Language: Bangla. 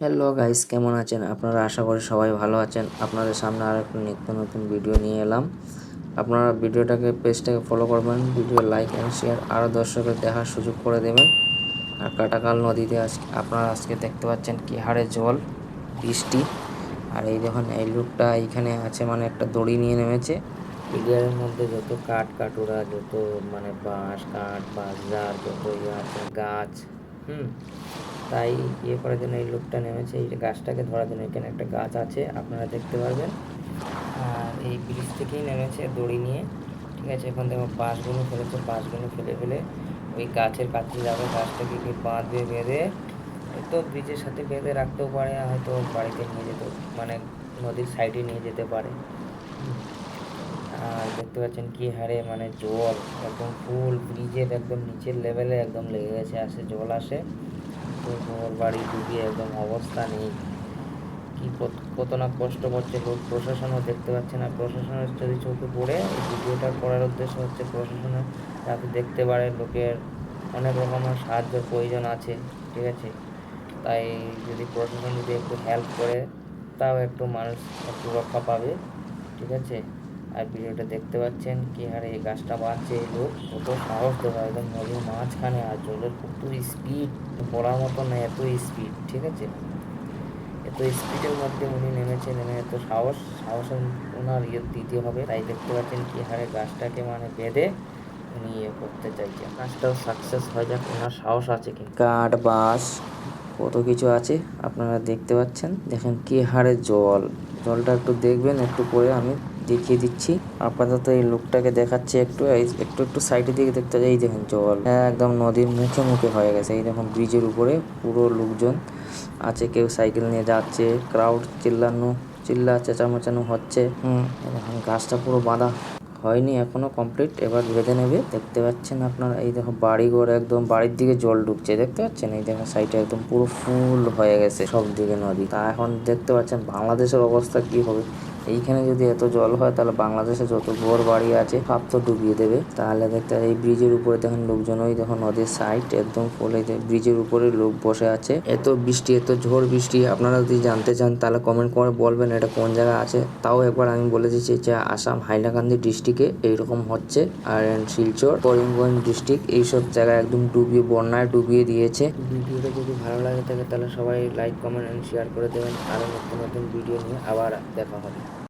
হ্যালো গাইস কেমন আছেন? আপনারা আশা করি সবাই ভালো আছেন। আপনাদের সামনে আর একটা নিত্য নতুন ভিডিও নিয়ে এলাম। আপনারা ভিডিওটাকে, পেজটাকে ফলো করবেন ভিডিও লাইক অ্যান্ড শেয়ার আরও দর্শকের দেখার সুযোগ করে দেবেন। আর কাটাকাল নদীতে আজকে, আপনারা আজকে দেখতে পাচ্ছেন কি হারে জল, বৃষ্টি। আর এই দেখুন, এই লোকটা এইখানে আছে মানে একটা দড়ি নিয়ে নেমেছে। প্লেয়ারের মধ্যে যত কাঠ কাটুরা, যত মানে বাঁশ, কাঠ বাঁশঝাড় যত ইয়ে আছে, গাছ, হুম তাই ইয়ে করার জন্য এই লোকটা নেমেছে, এই গাছটাকে ধরার জন্য। এখানে একটা গাছ আছে, আপনারা দেখতে পারবেন। আর এই ব্রিজ থেকেই নেমেছে দড়ি নিয়ে, ঠিক আছে? এখন দেখো বাঁশগুলো ফেলেছে, বাঁশগুলো ফেলে ফেলে ওই গাছের কাছে যাবে, গাছটাকে কি বাঁধবে, বেঁধে তো ব্রিজের সাথে বেঁধে রাখতেও পারে হয়তো বাড়িতে নিয়ে যেতে মানে নদীর সাইডে নিয়ে যেতে পারে। আর দেখতে পাচ্ছেন কি হারে মানে জল, একদম ফুল, ব্রিজের একদম নিচের লেভেলে একদম লেগে গেছে, আসে, জল আসে। তো ঘর বাড়ি ডুবিয়ে একদম অবস্থা নেই, কি কত- না কষ্ট করছে প্রশাসনও দেখতে পাচ্ছে না। প্রশাসনের যদি চোখে পড়ে, এই ভিডিওটা করার উদ্দেশ্য হচ্ছে প্রশাসনের যাতে দেখতে পারে লোকের অনেক রকমের সাহায্যের প্রয়োজন আছে, ঠিক আছে? তাই যদি প্রশাসন যদি একটু হেল্প করে, তাও একটু মানুষ একটু রক্ষা পাবে, ঠিক আছে? আর ভিডিওটা দেখতে পাচ্ছেন কি হারে এই গাছটা বাঁচছে এই লোক কত সাহস দেওয়া একদম নদীর মাঝখানে আর জলের কত স্পিড পড়ার মতো না, এত স্পিড ঠিক আছে? এত স্পিডের মধ্যে উনি নেমেছে, নেমে এত সাহস, সাহসের ওনার ইয়ে দিতে হবে। তাই দেখতে পাচ্ছেন কি হারে গাছটাকে মানে বেঁধে উনি ইয়ে করতে চাইছেন কাজটাও সাকসেস হয়ে যাক ওনার সাহস আছে কি কাঠ, বাঁশ, কত কিছু আছে আপনারা দেখতে পাচ্ছেন। দেখেন কি হারে জল। জলটা একটু দেখবেন, একটু পরে আমি দেখিয়ে দিচ্ছি। আপাতত এই লোকটাকে দেখাচ্ছে একটু একটু একটু সাইডের দিকে দেখতে এই দেখেন জল। হ্যাঁ একদম নদীর মুখে মুখে হয়ে গেছে। এই দেখুন ব্রিজের উপরে পুরো লোকজন আছে। কেউ সাইকেল নিয়ে যাচ্ছে, ক্রাউড চিল্লানো, চিল্লা, চেঁচামেচানো হচ্ছে। হুম, এই দেখুন গাছটা পুরো বাঁধা। হয়নি এখনও কমপ্লিট। এবার বেঁধে নেবে। দেখতে পাচ্ছেন আপনারা, এই দেখো বাড়ি ঘর একদম বাড়ির দিকে জল ঢুকছে। দেখতে পাচ্ছেন? এই দেখো সাইডে একদম পুরো ফুল হয়ে গেছে। সব দিকে নদী। তা এখন দেখতে পাচ্ছেন বাংলাদেশের অবস্থা কি হবে? এইখানে যদি এত জল হয়, তাহলে বাংলাদেশে যত ঘর বাড়ি আছে, সব তো ডুবিয়ে দেবে। তাহলে দেখতে এই ব্রিজের উপরে দেখেন লোকজন, ওই দেখো নদীর সাইড একদম ফুলে ব্রিজের উপরে লোক বসে আছে। এত বৃষ্টি, এত ঝড় বৃষ্টি, আপনারা যদি জানতে চান, তাহলে কমেন্ট করে বলবেন এটা কোন জায়গায় আছে। তাও একবার আমি বলে দিচ্ছি যে আসাম হাইলাকান্দি ডিস্ট্রিক্টে এইরকম হচ্ছে। আর শিলচর, করিমগঞ্জ ডিস্ট্রিক্ট এইসব জায়গায় একদম ডুবিয়ে, বন্যায় ডুবিয়ে দিয়েছে। ভিডিওটা যদি ভালো লাগে থাকে, তাহলে সবাই লাইক কমেন্ট এন্ড শেয়ার করে দেবেন। আরও নতুন নতুন ভিডিও নিয়ে আবার দেখা হবে।